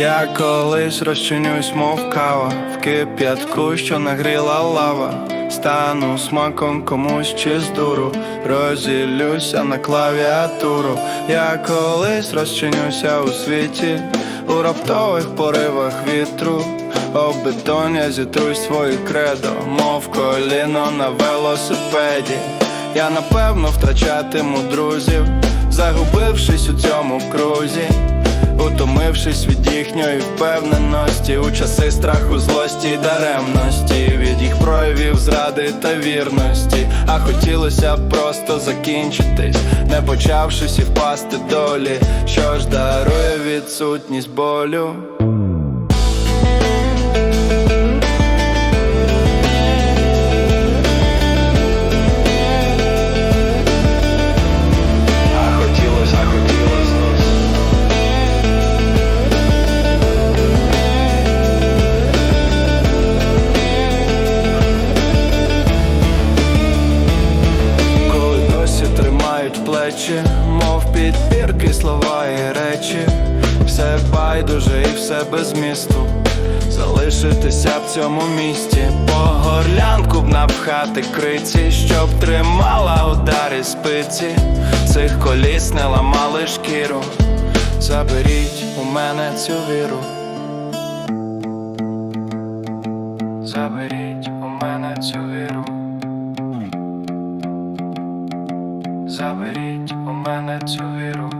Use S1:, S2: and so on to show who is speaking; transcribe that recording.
S1: Я колись розчинюсь, мов кава в кип'ятку, що нагріла лава. Стану смаком комусь чи з дуру, розілюся на клавіатуру. Я колись розчинюся у світі, у раптових поривах вітру. Об бетон я зітрусь свої кредо, мов коліно на велосипеді. Я напевно втрачатиму друзів, загубившись у цьому крузі. Утомившись від їхньої впевненості у часи страху, злості й даремності, від їх проявів зради та вірності. А хотілося б просто закінчитись, не почавшись і впасти долі, що ж дарує відсутність болю. Плечі, мов підпірки, слова і речі, все байдуже і все без місту. Залишитися в цьому місті, по горлянку б напхати криці, щоб тримала удари спиці, цих коліс не ламали шкіру. Заберіть у мене цю віру. Заберіть у мене цю віру. Заберіть у мене цю віру.